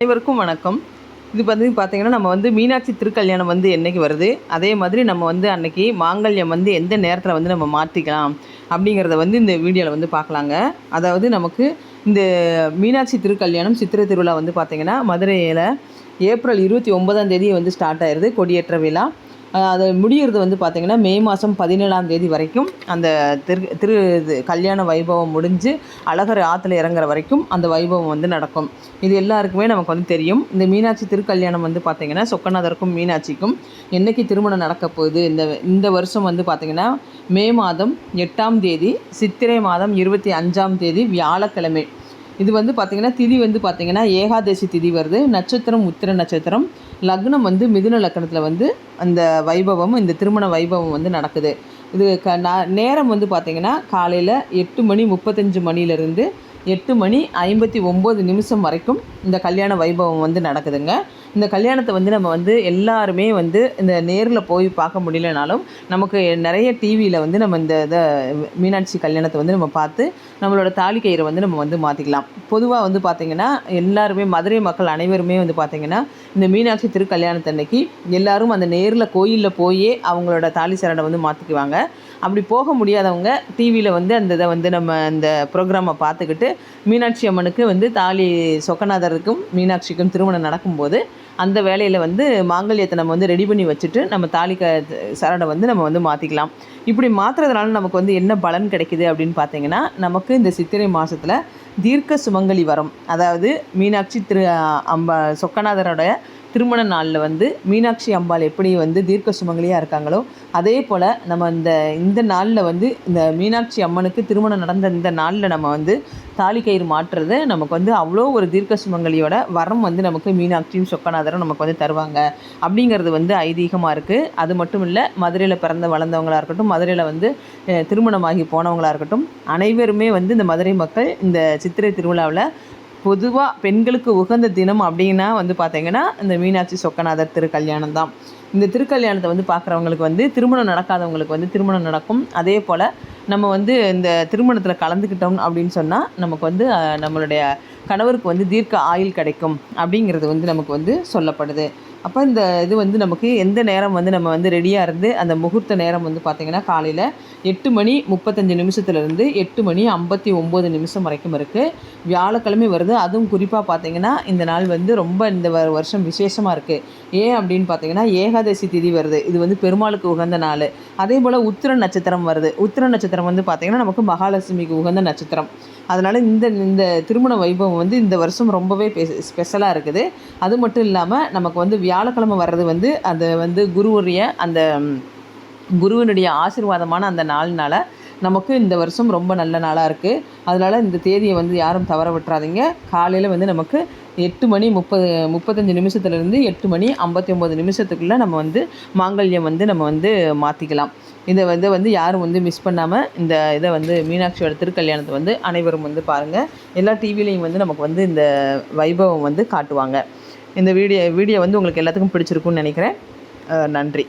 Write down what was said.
அனைவருக்கும் வணக்கம். இது வந்து பார்த்திங்கன்னா நம்ம வந்து மீனாட்சி திருக்கல்யாணம் வந்து என்றைக்கு வருது? அதே மாதிரி நம்ம வந்து அன்னைக்கு மாங்கல்யம் வந்து எந்த நேரத்தில் வந்து நம்ம மாற்றிக்கலாம் அப்படிங்கிறத வந்து இந்த வீடியோவில் வந்து பார்க்கலாங்க அதாவது நமக்கு இந்த மீனாட்சி திருக்கல்யாணம் சித்திரை திருவிழா வந்து பார்த்திங்கன்னா மதுரையில் ஏப்ரல் இருபத்தி ஒன்பதாம் தேதி வந்து ஸ்டார்ட் ஆயிடுது கொடியேற்ற விழா. அது முடிகிறது வந்து பார்த்திங்கன்னா மே மாதம் பதினேழாம் தேதி வரைக்கும் அந்த திரு திரு இது கல்யாண வைபவம் முடிஞ்சு அழகர் ஆற்றுல இறங்குற வரைக்கும் அந்த வைபவம் வந்து நடக்கும். இது எல்லாருக்குமே நமக்கு வந்து தெரியும். இந்த மீனாட்சி திருக்கல்யாணம் வந்து பார்த்திங்கன்னா சொக்கநாதருக்கும் மீனாட்சிக்கும் என்னைக்கு திருமணம் நடக்க போகுது? இந்த இந்த வருஷம் வந்து பார்த்திங்கன்னா மே மாதம் எட்டாம் தேதி சித்திரை மாதம் இருபத்தி அஞ்சாம் தேதி வியாழக்கிழமை. இது வந்து பார்த்திங்கன்னா திதி வந்து பார்த்திங்கன்னா ஏகாதசி திதி வருது. நட்சத்திரம் உத்திர நட்சத்திரம். லக்னம் வந்து மிதுன லக்னத்தில் வந்து அந்த வைபவம் இந்த திருமண வைபவம் வந்து நடக்குது. இது க நேரம் வந்து பார்த்திங்கன்னா காலையில் எட்டு மணி முப்பத்தஞ்சு மணிலேருந்து எட்டு மணி ஐம்பத்தி ஒம்பது நிமிஷம் வரைக்கும் இந்த கல்யாண வைபவம் வந்து நடக்குதுங்க. இந்த கல்யாணத்தை வந்து நம்ம வந்து எல்லாருமே வந்து இந்த நேரில் போய் பார்க்க முடியலனாலும் நமக்கு நிறைய டிவியில் வந்து நம்ம இந்த இதை மீனாட்சி கல்யாணத்தை வந்து நம்ம பார்த்து நம்மளோட தாலி கயிறை வந்து நம்ம வந்து மாற்றிக்கலாம் பொதுவாக வந்து பார்த்திங்கன்னா எல்லாருமே மதுரை மக்கள் அனைவருமே வந்து பார்த்திங்கன்னா இந்த மீனாட்சி திருக்கல்யாணத்தன்னைக்கு எல்லாரும் அந்த நேரில் கோயிலில் போயே அவங்களோட தாலி சரடை வந்து மாற்றிக்குவாங்க அப்படி போக முடியாதவங்க டிவியில் வந்து அந்த இதை வந்து நம்ம அந்த ப்ரோக்ராமை பார்த்துக்கிட்டு மீனாட்சி அம்மனுக்கு வந்து தாலி சொக்கநாதருக்கும் மீனாட்சிக்கும் திருமணம் நடக்கும்போது அந்த வேலையில் வந்து மாங்கல்யத்தை நம்ம வந்து ரெடி பண்ணி வச்சுட்டு நம்ம தாலி க சரடை வந்து நம்ம வந்து மாற்றிக்கலாம் இப்படி மாற்றுறதுனால நமக்கு வந்து என்ன பலன் கிடைக்குது அப்படின்னு பார்த்தீங்கன்னா நமக்கு இந்த சித்திரை மாதத்தில் தீர்க்க சுமங்கலி வரம். அதாவது மீனாட்சி திரு அம்ப சொக்கநாதரோட திருமண நாளில் வந்து மீனாட்சி அம்பாள் எப்படி வந்து தீர்க்க சுமங்கலியாக இருக்காங்களோ அதே போல் நம்ம இந்த இந்த நாளில் வந்து இந்த மீனாட்சி அம்மனுக்கு திருமணம் நடந்த இந்த நாளில் நம்ம வந்து தாலி கயிறு மாற்றுறது நமக்கு வந்து அவ்வளோ ஒரு தீர்க்க சுமங்கலியோட வரம் வந்து நமக்கு மீனாட்சியும் சொக்கநாதரும் நமக்கு வந்து தருவாங்க. அப்படிங்கிறது வந்து ஐதீகமாக இருக்குது அது மட்டும் இல்லை மதுரையில் பிறந்த வளர்ந்தவங்களாக இருக்கட்டும் மதுரையில் வந்து திருமணமாகி போனவங்களாக இருக்கட்டும் அனைவருமே வந்து இந்த மதுரை மக்கள் இந்த சித்திரை திருவிழாவில் பொதுவாக பெண்களுக்கு உகந்த தினம் அப்படின்னா வந்து பார்த்தீங்கன்னா இந்த மீனாட்சி சொக்கநாதர் திருக்கல்யாணம் தான் இந்த திருக்கல்யாணத்தை வந்து பார்க்குறவங்களுக்கு வந்து திருமணம் நடக்காதவங்களுக்கு வந்து திருமணம் நடக்கும். அதே போல் நம்ம வந்து இந்த திருமணத்தில் கலந்துக்கிட்டோம் அப்படின்னு சொன்னால் நமக்கு வந்து நம்மளுடைய கணவருக்கு வந்து தீர்க்க ஆயுள் கிடைக்கும் அப்படிங்கிறது வந்து நமக்கு வந்து சொல்லப்படுது. அப்போ இந்த இது வந்து நமக்கு எந்த நேரம் வந்து நம்ம வந்து ரெடியாக இருந்து அந்த முகூர்த்த நேரம் வந்து பார்த்திங்கன்னா காலையில் எட்டு மணி முப்பத்தஞ்சு நிமிஷத்துலேருந்து எட்டு மணி ஐம்பத்தி ஒம்பது நிமிஷம் வரைக்கும் இருக்குது வியாழக்கிழமை வருது. அதுவும் குறிப்பாக பார்த்தீங்கன்னா இந்த நாள் வந்து ரொம்ப இந்த வ- வருஷம் விசேஷமாக இருக்குது ஏன் அப்படின்னு பார்த்தீங்கன்னா ஏகாதசி திதி வருது. இது வந்து பெருமாளுக்கு உகந்த நாள். அதே போல் உத்திர நட்சத்திரம் வருது. உத்திர நட்சத்திரம் வந்து பார்த்திங்கன்னா நமக்கு மகாலட்சுமிக்கு உகந்த நட்சத்திரம். அதனால் இந்த இந்த திருமண வைபவம் வந்து இந்த வருஷம் ரொம்பவே ஸ்பெஷலாக இருக்குது. அது மட்டும் இல்லாமல் நமக்கு வந்து வியா வியாழக்கிழமை வர்றது வந்து அது வந்து குருவுடைய அந்த குருவினுடைய ஆசீர்வாதமான அந்த நாள்னால நமக்கு இந்த வருஷம் ரொம்ப நல்ல நாளாக இருக்குது அதனால் இந்த தேதியை வந்து யாரும் தவற விட்டுறாதீங்க. காலையில் வந்து நமக்கு எட்டு மணி முப்பது முப்பத்தஞ்சு நிமிஷத்துலேருந்து எட்டு மணி ஐம்பத்தி ஒம்பது நிமிஷத்துக்குள்ளே நம்ம வந்து மாங்கல்யம் வந்து நம்ம வந்து மாற்றிக்கலாம் இதை வந்து வந்து யாரும் வந்து மிஸ் பண்ணாமல் இந்த இதை வந்து மீனாட்சியோட திருக்கல்யாணத்தை வந்து அனைவரும் வந்து பாருங்கள் எல்லா டிவிலையும் வந்து நமக்கு வந்து இந்த வைபவம் வந்து காட்டுவாங்க. இந்த வீடியோ வீடியோ வந்து உங்களுக்கு எல்லாத்துக்கும் பிடிச்சிருக்குன்னு நினைக்கிறேன். நன்றி.